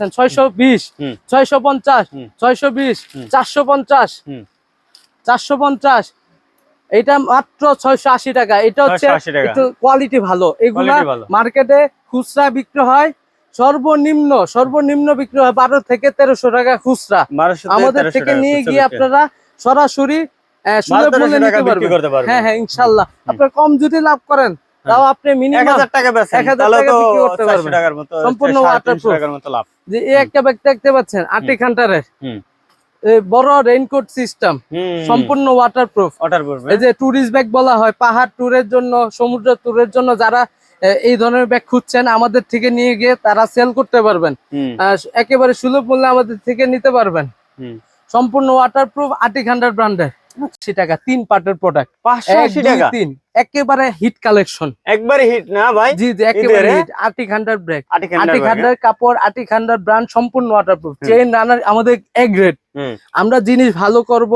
পাচ্ছেন ছয়শো বিশ ছয়শো পঞ্চাশ ছয়শো বিশ চারশো পঞ্চাশ চারশো পঞ্চাশ এটা মাত্র ছয়শো আশি টাকা। এটা হচ্ছে একটু কোয়ালিটি ভালো। এগুলা মার্কেটে খুচরা বিক্রি হয় সর্বনিম্ন সর্বনিম্ন বিক্রি হয় বারো থেকে তেরোশো টাকা খুচরা। আমাদের থেকে নিয়ে গিয়ে আপনারা সরাসরি হ্যাঁ হ্যাঁ ইনশাল্লাহ। আপনার কম যদি লাভ করেন তাও আপনি মিনিমাম হাজার টাকা বেচেন। তাহলে তো বিক্রি 400 টাকার মতো সম্পূর্ণ waterproof। টাকার মতো লাভ। যে এই একটা ব্যাগ দেখতে পাচ্ছেন আর্টিক হান্টারের হুম। বড় রেইনকোট সিস্টেম সম্পূর্ণ ওয়াটারপ্রুফ অর্ডার করবে এই যে ট্যুরিস্ট ব্যাগ বলা হয় পাহাড় ট্যুরের জন্য সমুদ্র ট্যুরের জন্য যারা এই ধরনের ব্যাগ খুঁজছেন আমাদের থেকে নিয়ে গিয়ে তারা সেল করতে পারবেন। একেবারে সুলভ মূল্যে আমাদের থেকে নিতে পারবেন। সম্পূর্ণ ওয়াটারপ্রুফ আর্টিক হান্ড্রেড ব্র্যান্ডের আশি টাকা তিন পার্টের প্রোডাক্ট পাঁচশো আশি টাকা। তিন। একেবারে হিট কালেকশন একবারে হিট না ভাই? জি জি একেবারে hit Arctic hundred break Arctic Arctic hundred কাপড় আর্টিক হান্ড্রেড ব্র্যান্ড সম্পূর্ণ ওয়াটারপ্রুফ। চেইন রানার আমাদের এ গ্রেড আমরা জিনিস ভালো করব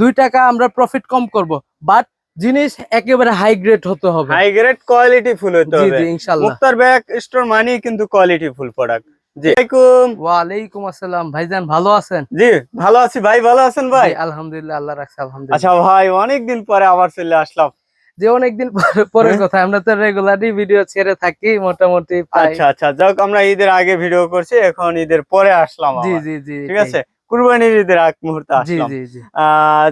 দুই টাকা আমরা প্রফিট কম করব। বাট জিনিস একেবারে হাই গ্রেড হতে হবে। হাই গ্রেড কোয়ালিটি ফুল হতে হবে। ইনশাআল্লাহ মুক্তার ব্যাগ স্টোর মানি কিন্তু কোয়ালিটি ফুল প্রোডাক্ট ওয়ালাইকুম আসসালাম। ভাইজান ভালো আছেন? জি ভালো আছি ভাই ভালো আছেন ভাই? আলহামদুলিল্লাহ আল্লাহ রাখছে আলহামদুলিল্লাহ। আচ্ছা ভাই অনেকদিন পরে আবার চলে আসলাম। যে অনেকদিন পরে- পরের হ্যাঁ। কথা আমরা তো রেগুলারই ভিডিও ছেড়ে থাকি মোটামুটি আচ্ছা আচ্ছা যাক আমরা ঈদের আগে ভিডিও করছি এখন ঈদের পরে আসলাম জি জি জি ঠিক আছে? কুরবানির ঈদের আগ মুহূর্তে জি আসলাম। জি জি। আহ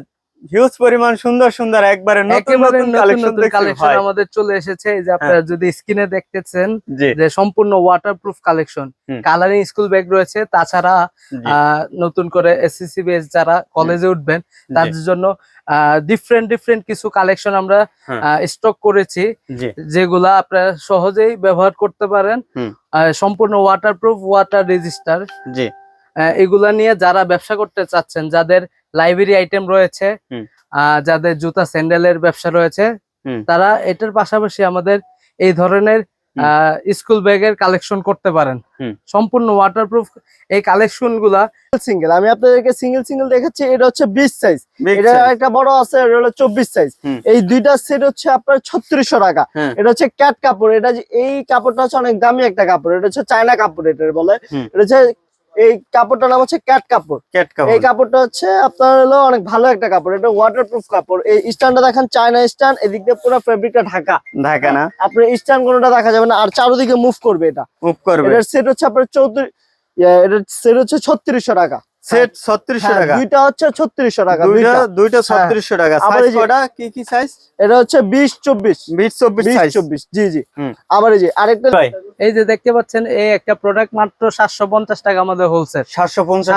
হিউজ পরিমাণ সুন্দর সুন্দর একবারে নতুন নতুন কালেকশন কালেকশন হ্যাঁ। আমাদের চলে এসেছে যে আপনারা যদি স্ক্রিনে দেখতেছেন যে সম্পূর্ণ waterproof collection colouring school bag রয়েছে তাছাড়া নতুন করে এসএসসি বেস যারা কলেজে উঠবেন তাদের জন্য ডিফারেন্ট ডিফারেন্ট কিছু কালেকশন আমরা হ্যাঁ। স্টক করেছি যেগুলা আপনারা সহজেই ব্যবহার করতে পারেন সম্পূর্ণ ওয়াটারপ্রুফ ওয়াটার রেজিস্টার জি। এগুলা নিয়ে যারা ব্যবসা করতে চাচ্ছেন যাদের লাইব্রেরি আইটেম রয়েছে। যাদের জুতা স্যান্ডেলের ব্যবসা রয়েছে তারা এটার পাশাপাশি আমাদের এই ধরনের স্কুল ব্যাগের কালেকশন করতে পারেন। সম্পূর্ণ ওয়াটারপ্রুফ এই কালেকশনগুলা সিঙ্গেল আমি আপনাদেরকে সিঙ্গেল সিঙ্গেল দেখাচ্ছি এটা হচ্ছে বিশ সাইজ এটা একটা বড় আছে এটা হলো চব্বিশ সাইজ এই দুইটা সেট হচ্ছে আপনার ছত্রিশশো টাকা। হ্যাঁ। এটা হচ্ছে ক্যাট কাপড়। এটা যে- এই কাপড়টা হচ্ছে অনেক দামি একটা কাপড়। এটা হচ্ছে চায়না কাপড় এটা বলে। এটা হচ্ছে এই কাপড়টার নাম হচ্ছে ক্যাট কাপড়। ক্যাট কাপড়। এই কাপড়টা হচ্ছে আপনার হলো অনেক ভালো একটা কাপড় এটা ওয়াটারপ্রুফ কাপড়। এই স্ট্যান্ডটা দেখেন চায়না স্ট্যান্ড এদিক দিয়ে পুরো ফেব্রিকটা ঢাকা। ঢাকা না? আপনি স্ট্যান্ড কোনটা দেখা যাবে না আর চারিদিকে মুভ করবে এটা। মুভ করবে। এটার সেট হচ্ছে আপনার চৌত্রিশ এটার সেট হচ্ছে ছত্রিশশো টাকা। সেট ছত্রিশশো হ্যাঁ, টাকা। দুইটা হচ্ছে ছত্রিশশো টাকা দুইটা ছত্রিশশো টাকা। সাইজ কি কি সাইজ এটা হচ্ছে বিশ চব্বিশ। বিশ চব্বিশ বিশ সাইজ চব্বিশ জি জি। আবার এই যে আরেকটা এই যে দেখতে পাচ্ছেন এই একটা প্রোডাক্ট মাত্র সাতশো পঞ্চাশ টাকা আমাদের হোলসেল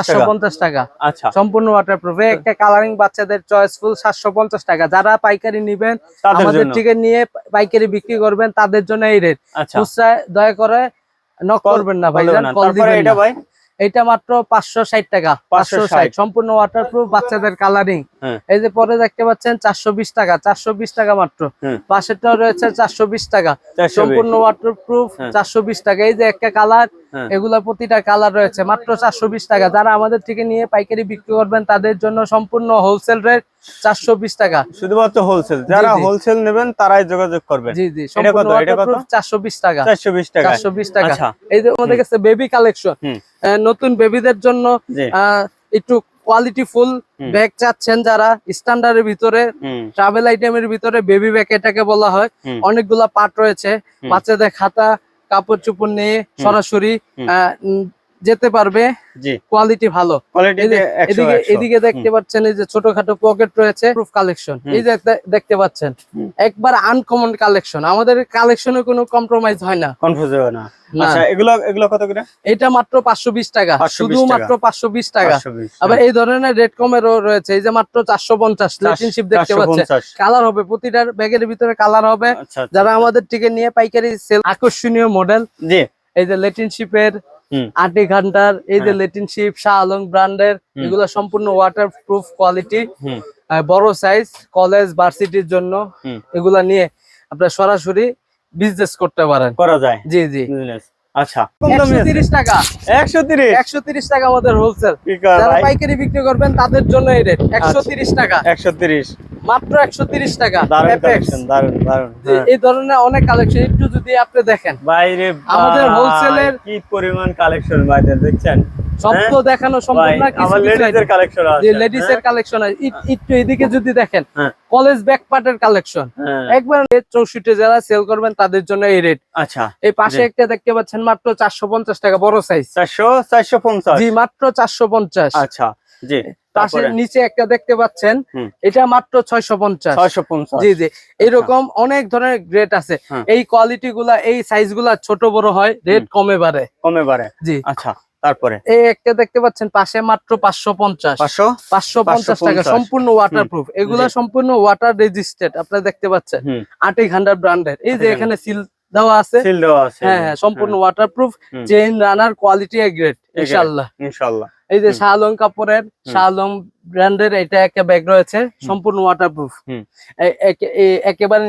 টাকা। পঞ্চাশ টাকা। আচ্ছা। সম্পূর্ণ ওয়াটারপ্রুফ একটা কালারিং বাচ্চাদের চয়েসফুল সাতশো পঞ্চাশ টাকা। যারা পাইকারি নিবেন আমাদের জন্য। থেকে নিয়ে পাইকারি বিক্রি করবেন তাদের জন্য এই রেট আচ্ছা। দয়া করে নক করবেন না বলবেন ভাইজান কল দিবেন এটা না। ভাই? এটা মাত্র পাঁচশো ষাট টাকা পাঁচশো 560 ষাট সম্পূর্ণ ওয়াটারপ্রুফ বাচ্চাদের কালারিং। এই যে পরে দেখতে পাচ্ছেন চারশো বিশ টাকা চারশো বিশ টাকা মাত্র। হুম। পাশেরটাও রয়েছে চারশো বিশ টাকা। সম্পূর্ণ ওয়াটারপ্রুফ হ্যাঁ। চারশো বিশ টাকা। এই যে একটা কালার হ্যাঁ। এগুলা প্রতিটা কালার রয়েছে মাত্র চারশো বিশ টাকা। যারা আমাদের থেকে নিয়ে পাইকারি বিক্রি করবেন তাদের জন্য সম্পূর্ণ হোলসেল রেট চারশো বিশ টাকা। শুধুমাত্র হোলসেল যারা হোলসেল নেবেন তারাই যোগাযোগ করবেন। জি জি। চারশো বিশ টাকা। চারশো বিশ টাকা। চারশো বিশ টাকা। আচ্ছা। এই যে আমাদের কাছে বেবি কালেকশন। নতুন বেবিদের জন্য আহ, একটু কোয়ালিটি ফুল ব্যাগ চাচ্ছেন যারা স্ট্যান্ডার্ডের ভিতরে ট্রাভেল আইটেমের ভিতরে বেবি ব্যাগ এটাকে বলা হয়। অনেকগুলা পার্ট রয়েছে। বাচ্চাদের খাতা কাপড় চোপড় নিয়ে সরাসরি যেতে পারবে। কোয়ালিটি ভালো। এদিকে এদিকে দেখতে পাচ্ছেন এই যে ছোটখাটো পকেট রয়েছে প্রুফ কালেকশন এই যে দেখতে পাচ্ছেন। একবার আনকমন কালেকশন আমাদের কালেকশনে কোনো কম্প্রোমাইজ হয় না। কনফিউজ হবে না। এটা মাত্র পাঁচশো বিশ টাকা। 520 শুধুমাত্র পাঁচশো বিশ টাকা। আবার এই ধরনের রেড কমেরও রয়েছে। এই যে মাত্র চারশো পঞ্চাশ। দেখতে পাচ্ছেন। কালার হবে। প্রতিটার ব্যাগের ভিতরে কালার হবে। আচ্ছা আচ্ছা। যারা আমাদের থেকে নিয়ে পাইকারি সেল আকর্ষণীয় মডেল এই যে লেটিনশিপের। আটি ঘণ্টার এই যে লেটিন শিপ শাহ আলং ব্র্যান্ডের। এগুলো সম্পূর্ণ ওয়াটার প্রুফ কোয়ালিটি বড় সাইজ কলেজ ভার্সিটির জন্য এগুলা নিয়ে আপনার সরাসরি বিজনেস করতে পারেন। করা যায়। জি জি। আচ্ছা। তিরিশ টাকা। একশো তিরিশ? একশো তিরিশ টাকা আমাদের হোলসেল যারা পাইকারি বিক্রি করবেন তাদের জন্য এই রেট একশো তিরিশ টাকা। একশো তিরিশ। মাত্র একশো তিরিশ টাকা। দারুণ এই ধরনের অনেক কালেকশন একটু যদি আপনি দেখেন। বাইরে আমাদের হোলসেলের কি পরিমাণ কালেকশন বাইরে দেখছেন? সব হ্যাঁ? তো দেখানো সম্ভব না কিছু item। কালেকশন আছে। যে কালেকশন আছে। একটু এদিকে যদি দেখেন। কলেজ ব্যাকপার্টের কালেকশন হ্যাঁ, একবার চৌষট্টি যারা সেল করবেন তাদের জন্য এই রেট আচ্ছা। এই পাশে একটা দেখতে পাচ্ছেন মাত্র চারশো পঞ্চাশ টাকা বড় সাইজ চারশো চারশো পঞ্চাশ। জি মাত্র চারশো পঞ্চাশ। আচ্ছা। জি নিচে একটা দেখতে পাচ্ছেন এটা মাত্র ছয়শো পঞ্চাশ। ছয়শো পঞ্চাশ। জি জি। এরকম অনেক ধরনের গ্রেড আছে। হ্যাঁ। এই কোয়ালিটি গুলা এই সাইজগুলা ছোট বড় হয় রেট কমে বাড়ে। কমে বাড়ে। জি। আচ্ছা। তারপরে? এই একটা দেখতে পাচ্ছেন পাশে মাত্র পাঁচশো পঞ্চাশ। পাঁচশো? পাঁচশো পঞ্চাশ টাকা সম্পূর্ণ ওয়াটার প্রুফ এগুলা সম্পূর্ণ ওয়াটার রেজিস্টেড আপনারা দেখতে পাচ্ছেন। আটি ঘান্ডার ব্র্যান্ডের এই যে এখানে সিল দেওয়া আছে। সিল দেওয়া আছে। হ্যাঁ হ্যাঁ সম্পূর্ণ ওয়াটার প্রুফ হুম। চেইন রানার কোয়ালিটি গ্রেড ইনশাআল্লাহ। ইনশাল্লাহ এই যে। শাহলং কাপড়ের শাহলং ব্র্যান্ডের এটা একটা ব্যাগ রয়েছে সম্পূর্ণ ওয়াটার প্রুফ হুম। একেবারে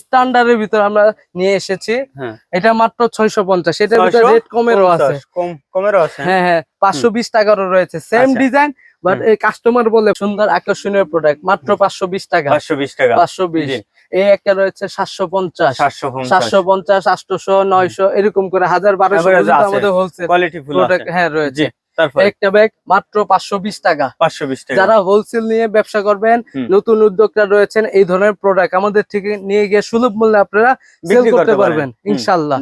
স্ট্যান্ডার্ডের ভিতর আমরা নিয়ে এসেছি। হ্যাঁ। এটা মাত্র ছয়শো পঞ্চাশ। এটার ভিতরে রেট কমেরও আছে। কমেরও আছে হ্যাঁ। হ্যাঁ পাঁচশো বিশ টাকারও রয়েছে। সেম। ডিজাইন বাট এই কাস্টমার বলে সুন্দর আকর্ষণীয় প্রোডাক্ট মাত্র পাঁচশো বিশ টাকা। পাঁচশো বিশ টাকা। পাঁচশো বিশ। এই একটা রয়েছে সাতশো পঞ্চাশ। সাতশো পঞ্চাশ। আটশোশো নয়শো এরকম করে হাজার বারোশো। আমাদের হোলসেল প্রোডাক্ট হ্যাঁ রয়েছে। একটা ব্যাগ মাত্র পাঁচশো বিশ টাকা। পাঁচশো বিশ টাকা। যারা হোলসেল নিয়ে ব্যবসা করবেন নতুন উদ্যোক্তা রয়েছেন এই ধরনের প্রোডাক্ট আমাদের থেকে নিয়ে গিয়ে সুলভ মূল্যে আপনারা সেল বিক্রি করতে পারবেন। ইনশাল্লাহ।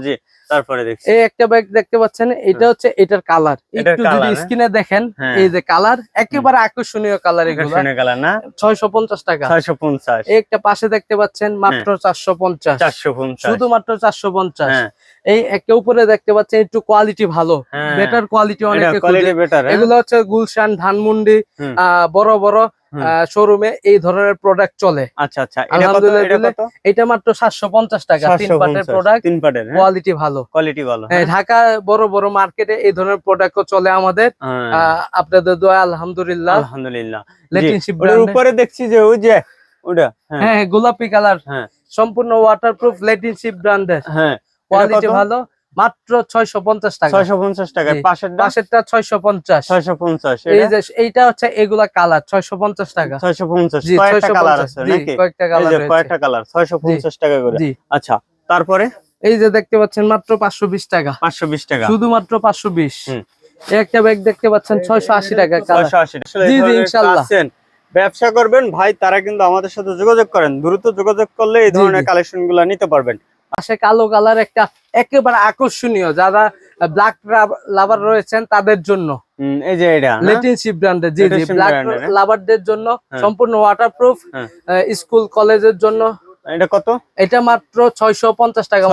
তারপরে দেখছি। এই একটা দেখতে পাচ্ছেন এটা হচ্ছে এটার কালার একটু যদি হ্যাঁ? স্ক্রিনে দেখেন হ্যাঁ। এই যে কালার একেবারে আকর্ষণীয় কালার এগুলো। কালার না? ছয়শো পঞ্চাশ টাকা। এই একটা পাশে দেখতে পাচ্ছেন মাত্র চারশো পঞ্চাশ। শুধুমাত্র চারশো পঞ্চাশ। হ্যাঁ। এই একটা উপরে দেখতে পাচ্ছেন একটু কোয়ালিটি ভালো। হ্যাঁ। বেটার কোয়ালিটি অনেকে এগুলো হচ্ছে গুলশান ধানমন্ডি আহ, বড় বড়। শোরুমে এই ধরনের প্রোডাক্ট চলে। আচ্ছা আচ্ছা। এটা আলহামদুলিল্লাহ মাত্র সাতশো পঞ্চাশ টাকা। তিন 750 পাটের প্রোডাক্ট তিন হ্যাঁ? কোয়ালিটি ভালো। কোয়ালিটি ভালো হ্যাঁ, ঢাকা বড় বড় মার্কেটে এই ধরনের প্রোডাক্ট চলে আমাদের। হ্যাঁ। আপনাদের দোয়া আলহামদুলিল্লাহ। আলহামদুলিল্লাহ। লেটিনশিপ উপরে দেখছি যে ওই যে ওটা হ্যাঁ। হ্যাঁ গোলাপি কালার হ্যাঁ। সম্পূর্ণ ওয়াটারপ্রুফ লেটিনশিপ ব্র্যান্ডের হ্যাঁ। কোয়ালিটি ভালো। মাত্র ছয়শো পঞ্চাশ টাকা। ছয়শো পঞ্চাশ টাকা। পাশেরটা? ছয়শো পঞ্চাশ। ছয়শো পঞ্চাশ এই যে এইটা হচ্ছে এগুলা কালার ছয়শো পঞ্চাশ টাকা। ছয়শো পঞ্চাশ। কালার আছে কয়েকটা কালার কয়েকটা কালার ছয়শো পঞ্চাশ টাকা করে। আচ্ছা তারপরে? এই যে দেখতে পাচ্ছেন মাত্র পাঁচশো বিশ টাকা। পাঁচশো বিশ টাকা। শুধুমাত্র পাঁচশো বিশ। একটা ব্যাগ দেখতে পাচ্ছেন ছয়শো আশি টাকা ছয়শো আশি জি, জি, ইনশাল্লাহ। ব্যবসা করবেন ভাই তারা কিন্তু আমাদের সাথে যোগাযোগ করেন। দ্রুত যোগাযোগ করলে এই ধরনের কালেকশনগুলা নিতে পারবেন। পাশে কালো কালার একটা একেবারে আকর্ষণীয় যারা ব্ল্যাক লাভার রয়েছেন তাদের জন্য এই যে এটা না? ব্র্যান্ডের জি জি ব্ল্যাক brand এর? লাভারদের জন্য হ্যাঁ। সম্পূর্ণ ওয়াটারপ্রুফ। স্কুল কলেজের জন্য এটা কত এটা মাত্র ছয়শো পঞ্চাশ টাকা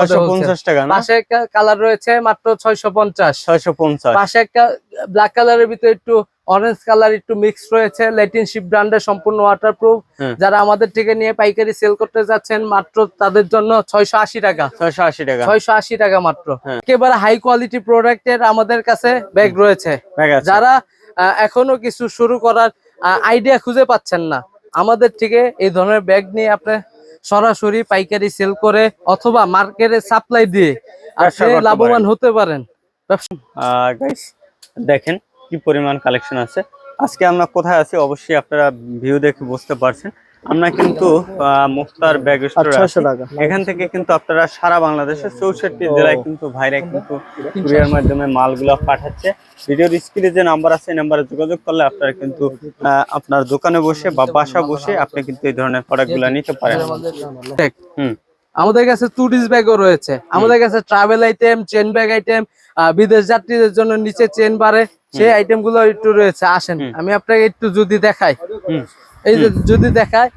টাকা না পাশে একটা কালার রয়েছে মাত্র ছয়শো পঞ্চাশ ছয়শো পঞ্চাশ পাশে একটা ব্ল্যাক কালারের ভিতরে একটু অরেঞ্জ কালার একটু মিক্স রয়েছে লেটিনশিপ ব্র্যান্ডের সম্পূর্ণ ওয়াটারপ্রুফ যারা আমাদের থেকে নিয়ে পাইকারি সেল করতে যাচ্ছেন মাত্র তাদের জন্য ছয়শো আশি টাকা। ছয়শো আশি টাকা। ছয়শো আশি টাকা মাত্র। হ্যাঁ। একেবারে হাই কোয়ালিটি প্রোডাক্টের আমাদের কাছে ব্যাগ রয়েছে। যারা এখনও কিছু শুরু করার আইডিয়া খুঁজে পাচ্ছেন না আমাদের থেকে এই ধরনের ব্যাগ নিয়ে আপনি সরাসরি পাইকারি সেল করে অথবা মার্কেটে সাপ্লাই দিয়ে আপনি লাভবান হতে পারেন। দেখেন কি পরিমাণ কালেকশন আছে? আজকে আমরা কোথায় আছি অবশ্যই আপনারা ভিউ দেখে বুঝতে পারছেন। আমরা কিন্তু মুক্তার ব্যাগ স্টোর এখান থেকে কিন্তু আপনারা সারা বাংলাদেশের চৌষট্টি জেলায় কিন্তু ভাইরা কিন্তু কুরিয়ার মাধ্যমে মালগুলো পাঠাচ্ছে। ভিডিওর স্ক্রিনে যে নাম্বার আছে এই নাম্বারে যোগাযোগ করলে আপনারা কিন্তু আপনার দোকানে বসে বা বাসা বসে আপনি কিন্তু এই ধরনের প্রোডাক্টগুলো নিতে পারেন। হুম। আমাদের কাছে টুরিস্ট ব্যাগও রয়েছে। আমাদের কাছে travel item chain bag item বিদেশ যাত্রীদের জন্য নিচে চেন বাড়ে সেই আইটেমগুলো একটু রয়েছে। আসেন আমি আপনাকে একটু যদি দেখাই। এই যে যদি দেখায়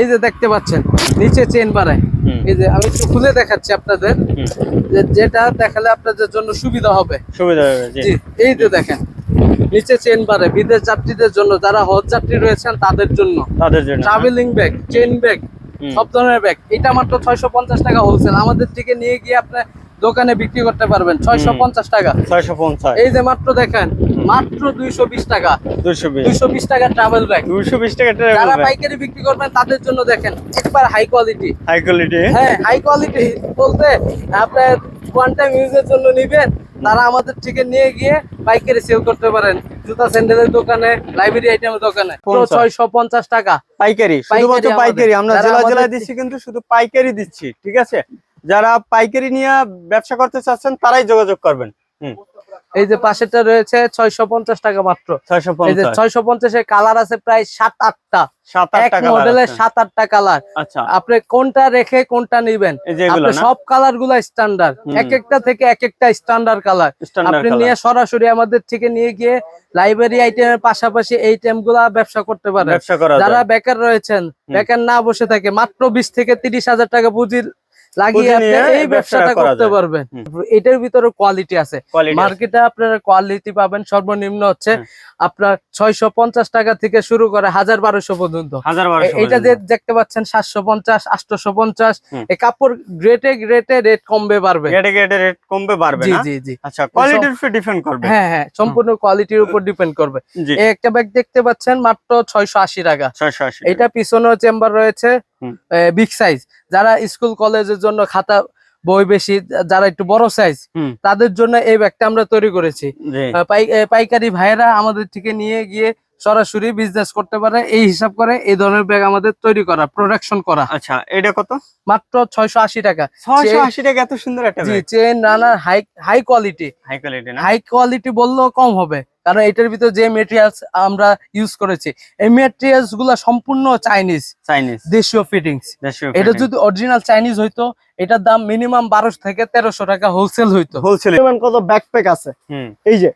এই যে দেখতে পাচ্ছেন নিচে চেন বাড়ায় এই যে আমি একটু খুলে দেখাচ্ছি আপনাদের যেটা দেখালে আপনাদের জন্য সুবিধা হবে। সুবিধা হবে জি। এই যে দেখেন নিচে চেন বাড়ে বিদেশ যাত্রীদের জন্য যারা হজ যাত্রী রয়েছেন তাদের জন্য। তাদের জন্য ট্রাভেলিং ব্যাগ চেন ব্যাগ সব ধরনের ব্যাগ এটা মাত্র ছয়শো পঞ্চাশ টাকা হোলসেল আমাদের থেকে নিয়ে গিয়ে আপনি দোকানে বিক্রি করতে পারবেন। ছয়শো পঞ্চাশ টাকা। ছয়শো পঞ্চাশ। এই যে মাত্র দেখেন মাত্র দুইশো বিশ টাকা। দুইশো বিশ। টাকা ট্রাভেল ব্যাগ দুশো বিশ টাকা যারা পাইকারি বিক্রি করবেন তাদের জন্য দেখেন একবার হাই কোয়ালিটি হাই কোয়ালিটি হ্যাঁ হাই কোয়ালিটি বলতে আপনার ওয়ান টাইম ইউজের জন্য নিবেন তারা আমাদের থেকে নিয়ে গিয়ে পাইকারি সেল করতে পারেন। জুতা স্যান্ডেলের দোকানে লাইব্রেরি আইটেমের দোকানে। ছয়শো পঞ্চাশ টাকা। পাইকারি পাইকারি শুধুমাত্র পাইকারি। আমরা জেলা জেলায় দিচ্ছি কিন্তু শুধু পাইকারি দিচ্ছি ঠিক আছে? যারা পাইকারি নিয়ে ব্যবসা করতে চাচ্ছেন তারাই যোগাযোগ করবেন। এই যে পাশেরটা রয়েছে ছয়শো পঞ্চাশ টাকা মাত্র। ছয়শো পঞ্চাশ। ছয়শো পঞ্চাশের কালার আছে প্রায় সাত আটটা। মডেলের সাত আটটা কালার। আচ্ছা। আপনি কোনটা রেখে কোনটা নিবেন? সব কালারগুলা স্ট্যান্ডার্ড এক একটা থেকে এক একটা স্ট্যান্ডার্ড কালার। আপনি নিয়ে সরাসরি আমাদের থেকে নিয়ে গিয়ে লাইব্রেরি আইটেমের পাশাপাশি এই গুলা ব্যবসা করতে পারেন। যারা বেকার রয়েছেন বেকার না বসে থাকে মাত্র বিশ থেকে তিরিশ হাজার টাকা পুঁজি লাগিয়ে আপনি এই ব্যবসাটা করতে পারবেন। এটার ভিতরে কোয়ালিটি আছে। মার্কেটে আপনারা কোয়ালিটি পাবেন সর্বনিম্ন হচ্ছে হুম। আপনার ছয়শো পঞ্চাশ টাকা থেকে শুরু করে হাজার বারোশো পর্যন্ত। হাজার এ- বারোশো যে দেখতে পাচ্ছেন সাতশো পঞ্চাশ আটশো পঞ্চাশ কাপড় গ্রেটে গ্রেটে রেট কমবে পারবে রেট কমবে জি জি জি। আচ্ছা কোয়ালিটির উপর ডিপেন্ড করবে। হ্যাঁ হ্যাঁ সম্পূর্ণ কোয়ালিটির উপর ডিপেন্ড করবে। এই একটা ব্যাগ দেখতে পাচ্ছেন মাত্র ছয়শো আশি টাকা। ছয়শো আশি এটা পিছনেও চেম্বার রয়েছে। বিগ সাইজ যারা স্কুল কলেজের জন্য খাতা বই বেশি যারা একটু বড় সাইজ। তাদের জন্য এই ব্যাগটা আমরা তৈরি করেছি পাই- পাইকারি ভাইয়েরা আমাদের থেকে নিয়ে গিয়ে সরাসরি বিজনেস করতে পারে এই হিসাব করে এই ধরনের ব্যাগ আমাদের তৈরি করা প্রোডাকশন করা। আচ্ছা এটা কত? মাত্র ছয়শো আশি টাকা। ছয়শো আশি টাকা এত সুন্দর একটা জি chain runner high high quality high quality high quality বললেও কম হবে কারণ এটার ভিতর যে মেটেরিয়ালস আমরা ইউজ করেছি এই মেটেরিয়ালসগুলা সম্পূর্ণ চাইনিজ চাইনিজ দেশীয় ফিটিংস এটা যদি অরিজিনাল চাইনিজ হইতো এটার দাম মিনিমাম বারোশো থেকে তেরোশো টাকা হোলসেল হইতো। হোলসেল কত? ব্যাকপ্যাক আছে। এই যে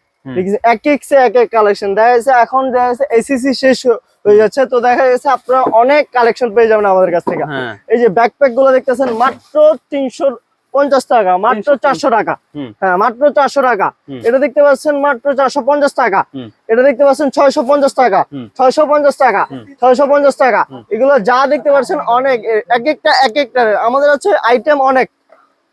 এক এক সে এক এক কালেকশন দেখা যাচ্ছে এখন দেখা যাচ্ছে এসিসি শেষ হয়ে যাচ্ছে। তো দেখা যাচ্ছে আপনারা অনেক কালেকশন পেয়ে যাবেন আমাদের কাছ থেকে। হ্যাঁ। এই যে ব্যাকপ্যাকগুলো দেখতেছেন মাত্র তিনশো পঞ্চাশ টাকা মাত্র চারশো টাকা। হ্যাঁ মাত্র চারশো টাকা। এটা দেখতে পাচ্ছেন মাত্র চারশো পঞ্চাশ টাকা। এটা দেখতে পাচ্ছেন ছয়শো পঞ্চাশ টাকা। ছয়শো পঞ্চাশ টাকা। ছয়শো পঞ্চাশ টাকা। এগুলো যা দেখতে পাচ্ছেন অনেক। এক একটা এক একটা আমাদের হচ্ছে আইটেম অনেক।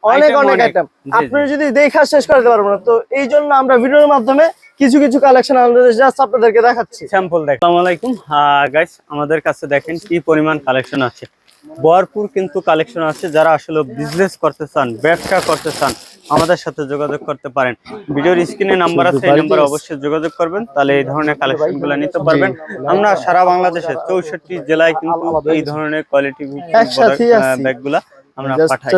অনেক অনেক। আইটেম আপনি যদি দেখা শেষ করতে পারব না তো এই জন্য আমরা ভিডিওর মাধ্যমে কিছু কিছু কালেকশন আমাদের জাস্ট আপনাদেরকে দেখাচ্ছি। স্যাম্পল দেখ আসসালামু আলাইকুম। গাইস আমাদের কাছে দেখেন কি পরিমাণ কালেকশন আছে। ভরপুর কিন্তু কালেকশন আছে। যারা আসলে বিজনেস করতে চান ব্যবসা করতে চান আমাদের সাথে যোগাযোগ করতে পারেন। ভিডিওর স্ক্রিনে নাম্বার আছে এই নাম্বারে অবশ্যই যোগাযোগ করবেন। তাহলে এই ধরনের কালেকশনগুলো নিতে পারবেন। আমরা সারা বাংলাদেশে চৌষট্টি জেলায় কিন্তু এই ধরনের কোয়ালিটি। ব্যাগগুলা আমরা পাঠাই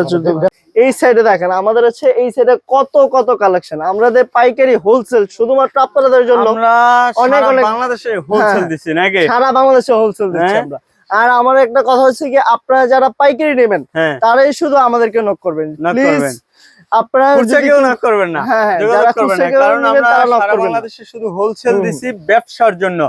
এই সাইডে দেখেন আমাদের হচ্ছে এই সাইডে কত কত কালেকশন আমাদের পাইকারি হোলসেল শুধুমাত্র আপনাদের জন্য আমরা অনেক অনেক- বাংলাদেশে হোলসেল হ্যাঁ। দিচ্ছি নাকি? সারা বাংলাদেশে হোলসেল দিচ্ছি হ্যাঁ। আমরা। আর আমার একটা কথা হচ্ছে কি আপনারা যারা পাইকারি নেবেন হ্যাঁ। তারাই শুধু আমাদেরকে নক করবেন। প্লিজ আপনারা কেউ না। করবেন না কারণ আমরা সারা বাংলাদেশে শুধু হোলসেল। দিছি ব্যবসার জন্য।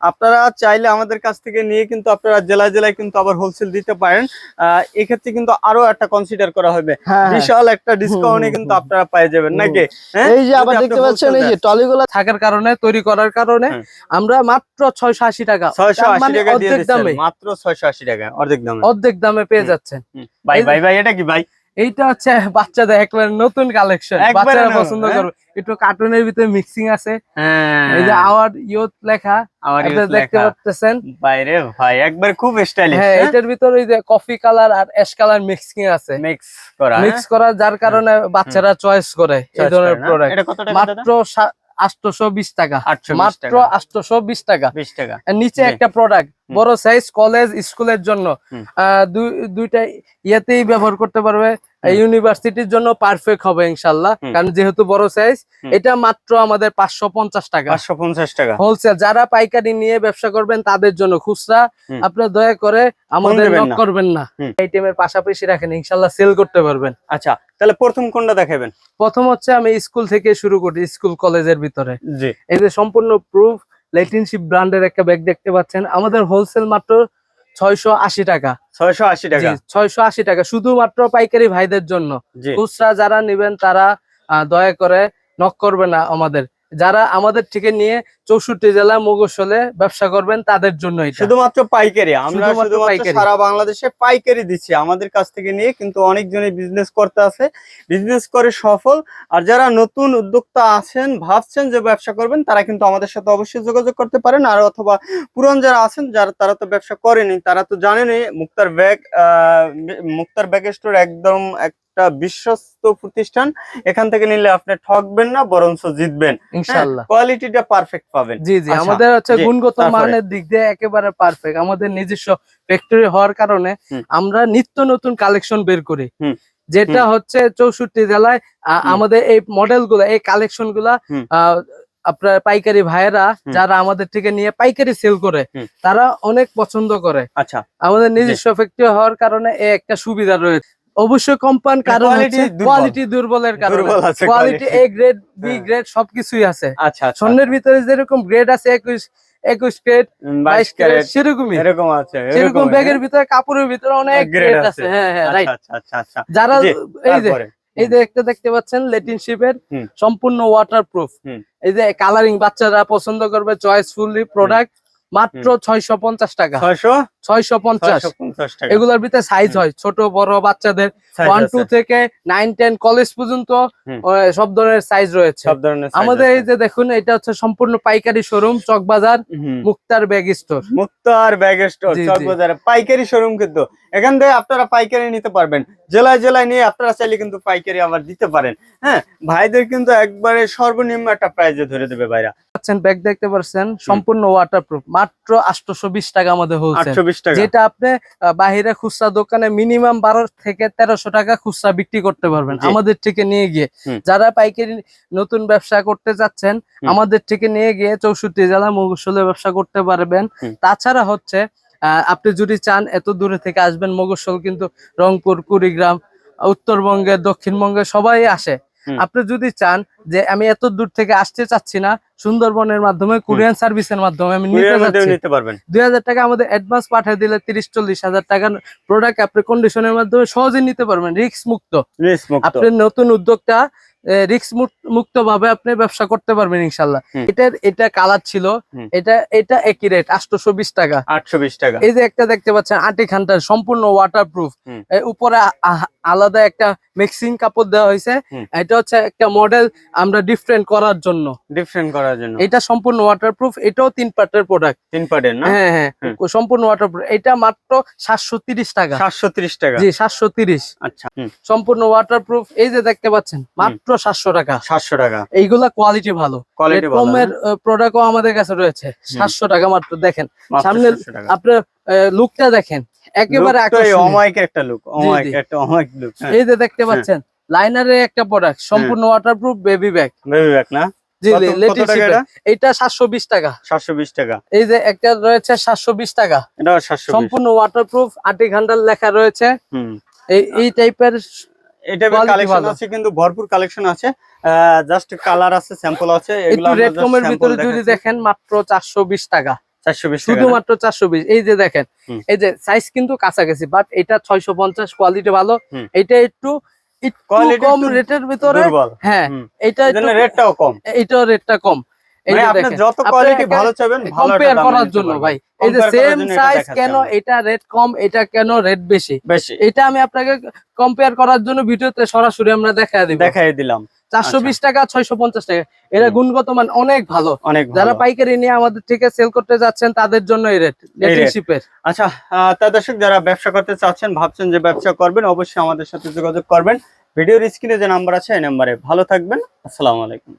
আপনারা চাইলে আমাদের কাছ থেকে নিয়ে কিন্তু আপনারা জেলায় জেলায় কিন্তু আবার হোলসেল দিতে পারেন। আহ, এক্ষেত্রে কিন্তু আরও একটা কনসিডার করা হবে। হ্যাঁ, হ্যাঁ। বিশাল একটা ডিসকাউন্টে কিন্তু আপনারা পেয়ে যাবেন নাকি? হ্যাঁ? এই যে আবার দেখতে পাচ্ছেন এই যে। টলিগুলো থাকার কারণে তৈরি করার কারণে। আমরা মাত্র ছয়শো আশি টাকা। ছয়শো আশি মানে টাকা অর্ধেক দামে। মাত্র ছয়শো আশি টাকা অর্ধেক দামে। অর্ধেক দামে পেয়ে। যাচ্ছেন ভাই ভাই ভাই এটা কি ভাই? এইটা হচ্ছে বাচ্চাদের একবার নতুন কালেকশন বাচ্চারা পছন্দ হ্যাঁ? করবে। একটু কার্টুনের ভিতরে মিক্সিং আছে। হ্যাঁ। এই যে আওয়ার ইয়ুথ লেখা। আপনারা দেখতে। পাচ্ছেন? বাইরে ভাই একবার খুব স্টাইলিশ হ্যাঁ এটার ভিতরে এই যে কফি কালার আর অ্যাশ কালার মিক্সিং আছে। মিক্স করা মিক্স করা যার কারণে বাচ্চারা চয়েস করে এই ধরনের প্রোডাক্ট এটা কত টাকা মাত্র আটশোশো বিশ টাকা। 820 মাত্র টাকা। আটশোশো বিশ টাকা। বিশ টাকা। আর নিচে একটা প্রোডাক্ট। বড় সাইজ কলেজ স্কুলের জন্য। দুইটা ইয়েতেই ব্যবহার করতে পারবে। ইউনিভার্সিটির জন্য পারফেক্ট হবে ইনশাল্লাহ কারণ যেহেতু বড় সাইজ এটা মাত্র আমাদের পাঁচশো পঞ্চাশ টাকা। পাঁচশো পঞ্চাশ টাকা। হোলসেল যারা পাইকারি নিয়ে ব্যবসা করবেন তাদের জন্য খুচরা। আপনারা দয়া করে আমাদের নক করবেন না। আইটেমের পাশাপাশি রাখেন ইনশাল্লাহ সেল করতে পারবেন। আচ্ছা তাহলে প্রথম কোনটা দেখাবেন? প্রথম হচ্ছে আমি স্কুল থেকে শুরু করি স্কুল কলেজের ভিতরে। এই যে সম্পূর্ণ প্রুফ লেটিনশিপ ব্র্যান্ডের একটা ব্যাগ দেখতে পাচ্ছেন। আমাদের হোলসেল মাত্র ছয়শো আশি টাকা। ছয়শো আশি টাকা। ছয়শো আশি টাকা। শুধুমাত্র পাইকারি ভাইদের জন্য। খুচরা যারা নেবেন তারা আহ, দয়া করে নক করবে না আমাদের। যারা আমাদের থেকে নিয়ে চৌষট্টি জেলা মুগসলে ব্যবসা করবেন তাদের জন্য শুধুমাত্র পাইকারি আমরা শুধুমাত্র সারা বাংলাদেশে পাইকারি দিচ্ছি আমাদের কাছ থেকে নিয়ে কিন্তু অনেকজনই বিজনেস করতে আছে বিজনেস করে সফল। আর যারা নতুন উদ্যোক্তা আছেন ভাবছেন যে ব্যবসা করবেন তারা কিন্তু আমাদের সাথে অবশ্যই যোগাযোগ করতে পারেন। আর অথবা পুরান যারা আছেন যারা তারা তো ব্যবসা করেনি তারা তো জানেনই Muktar bag Muktar bag store একদম এক একটা বিশ্বস্ত প্রতিষ্ঠান এখান থেকে নিলে আপনি ঠকবেন না বরঞ্চ জিতবেন। ইনশাল্লাহ। কোয়ালিটিটা পারফেক্ট পাবেন। জি জি আচ্ছা, আমাদের হচ্ছে গুণগত মানের দিক দিয়ে একেবারে পারফেক্ট আমাদের নিজস্ব ফ্যাক্টরি হওয়ার কারণে আমরা নিত্য নতুন কালেকশন বের করি। যেটা হচ্ছে চৌষট্টি জেলায় আমাদের এই মডেলগুলা এই কালেকশনগুলা আহ, আপনার পাইকারি ভাইয়েরা যারা আমাদের থেকে নিয়ে পাইকারি সেল করে তারা অনেক পছন্দ করে। আচ্ছা। আমাদের নিজস্ব ফ্যাক্টরি হওয়ার কারণে একটা সুবিধা রয়েছে। অবশ্যই কোম্পানি কারণ quality কোয়ালিটি দুর্বলের কারণে। Quality A grade B. Grade সবকিছুই আছে। আচ্ছা আচ্ছা। স্বর্ণের ভিতরে যেরকম গ্রেড আছে একুশ একুশ গ্রেড বাইশ গ্রেড সেরকমই। এরকম আছে সেরকম এরকম, ব্যাগের ভিতরে কাপড়ের ভিতরে অনেক গ্রেড আছে। হ্যাঁ হ্যাঁ আচ্ছা, রাইট আচ্ছা আচ্ছা আচ্ছা। যারা এই যে এই যে একটা দেখতে পাচ্ছেন লেটিন শিপের সম্পূর্ণ ওয়াটারপ্রুফ। এই যে কালারিং বাচ্চারা পছন্দ করবে চয়েসফুলি প্রোডাক্ট মাত্র ছয়শো পঞ্চাশ টাকা। ছয়শো? ছয়শো পঞ্চাশ। এগুলোর ভিতরে সাইজ হয় ছোট বড় বাচ্চাদের। ওয়ান টু থেকে নাইন টেন কলেজ পর্যন্ত সব ধরনের সাইজ রয়েছে। সব ধরনের আমাদের এই যে দেখুন এটা হচ্ছে সম্পূর্ণ পাইকারি showroom Chawkbazar Muktar bag store Muktar bag store জি। পাইকারি শোরুম কিন্তু। এখান থেকে আপনারা পাইকারি নিতে পারবেন। জেলায় জেলায় নিয়ে আপনারা চাইলে কিন্তু পাইকারি আবার দিতে পারেন। হ্যাঁ ভাইদের কিন্তু একবারে সর্বনিম্ন একটা প্রাইজে ধরে দেবে ভাইরা। পাচ্ছেন ব্যাগ দেখতে পাচ্ছেন সম্পূর্ণ ওয়াটারপ্রুফ মাত্র আটশো বিশ টাকা আমাদের হোলসেল আটশো যেটা আপনি বাহিরে খুচরা দোকানে মিনিমাম বারো থেকে তেরোশো টাকা খুচরা বিক্রি করতে পারবেন। আমাদের থেকে নিয়ে গিয়ে। যারা পাইকারি নতুন ব্যবসা করতে চাচ্ছেন আমাদের থেকে নিয়ে গিয়ে চৌষট্টি জেলা মগসলে ব্যবসা করতে পারবেন। তাছাড়া হচ্ছে আহ, আপনি যদি চান এত দূরে থেকে আসবেন মগসল কিন্তু রংপুর কুড়িগ্রাম উত্তরবঙ্গে দক্ষিণবঙ্গে সবাই আসে। আপনি যদি চান যে আমি এত দূর থেকে আসতে চাচ্ছি না সুন্দরবনের মাধ্যমে কুরিয়ান সার্ভিসের মাধ্যমে আমি নিতে চাচ্ছি। নিতে পারবেন। দুই হাজার টাকা আমাদের অ্যাডভান্স পাঠিয়ে দিলে তিরিশ চল্লিশ হাজার টাকার প্রোডাক্ট আপনি কন্ডিশনের মাধ্যমে সহজে নিতে পারবেন রিস্ক মুক্ত। রিস্ক মুক্ত। আপনি নতুন উদ্যোগটা রিস্ক মুক্ত ভাবে আপনি ব্যবসা করতে পারবেন ইনশাল্লাহ। এটার এটা কালার ছিল। এটা এটা একই রেট বিশ টাকা। আটশো বিশ টাকা। এই যে একটা দেখতে পাচ্ছেন আটি খানটার সম্পূর্ণ ওয়াটারপ্রুফ হুম। উপরে আলাদা একটা মিক্সিং কাপড় দেওয়া হয়েছে। এটা হচ্ছে একটা মডেল আমরা ডিফারেন্ট করার জন্য। ডিফারেন্ট করার জন্য। এটা সম্পূর্ণ ওয়াটারপ্রুফ এটাও তিন পার্টের প্রোডাক্ট তিন পার্টের না? হ্যাঁ হ্যাঁ। সম্পূর্ণ ওয়াটারপ্রুফ এটা মাত্র সাতশো তিরিশ টাকা। সাতশো ত্রিশ টাকা। জি সাতশো তিরিশ। আচ্ছা হুম, সম্পূর্ণ ওয়াটারপ্রুফ এই যে দেখতে পাচ্ছেন মাত্র সাতশো টাকা। সাতশো টাকা। এইগুলা কোয়ালিটি ভালো। কোয়ালিটি ভালো কমের প্রোডাক্টও আমাদের কাছে রয়েছে। সাতশো টাকা মাত্র দেখেন। সামনে 700। আপনার লুকটা দেখেন। একেবারে। অমায়িক একটা লুক অমায়িক একটা অমায়িক লুক এই যে দেখতে পাচ্ছেন লাইনারের একটা প্রোডাক্ট সম্পূর্ণ waterproof baby bag baby bag না? এটা? সাতশো বিশ টাকা। সাতশো বিশ টাকা। এই যে একটা রয়েছে সাতশো বিশ টাকা। এটা সম্পূর্ণ ওয়াটারপ্রুফ আটি ঘণ্টার লেখা রয়েছে। হুম। এই টাইপের এটা কালেকশন আছে কিন্তু ভরপুর কালেকশন আছে। জাস্ট কালার আছে স্যাম্পল আছে এগুলো রেড কমের ভিতরে যদি দেখেন মাত্র চারশো বিশ টাকা। শুধুমাত্র চারশো বিশ। এই যে দেখেন এই যে সাইজ কিন্তু কাছাকাছি বাট এটা ছয়শো পঞ্চাশ কোয়ালিটি ভালো। এটা একটু কম রেটের ভিতরে হ্যাঁ এটা রেটটাও কম। রেটটা কম। যত কোয়ালিটি ভালো কম্পেয়ার করার জন্য ভাই। এই যে সেম সাইজ কেন। এটা রেট কম এটা কেন রেট বেশি? এটা আমি আপনাকে কম্পেয়ার করার জন্য ভিডিওতে সরাসরি আমরা দেখা দিব। দেখাই দিলাম। চারশো বিশ টাকা ছয়শো পঞ্চাশ টাকা। এরা গুণগত মান অনেক ভালো। অনেক যারা পাইকারি নিয়ে আমাদের থেকে সেল করতে যাচ্ছেন তাদের জন্য এই রেট। শিপের আচ্ছা তা দর্শক যারা ব্যবসা করতে চাচ্ছেন ভাবছেন যে ব্যবসা করবেন অবশ্যই আমাদের সাথে যোগাযোগ করবেন। ভিডিওর স্ক্রিনে যে নাম্বার আছে এই নাম্বারে ভালো থাকবেন। আসসালামু আলাইকুম।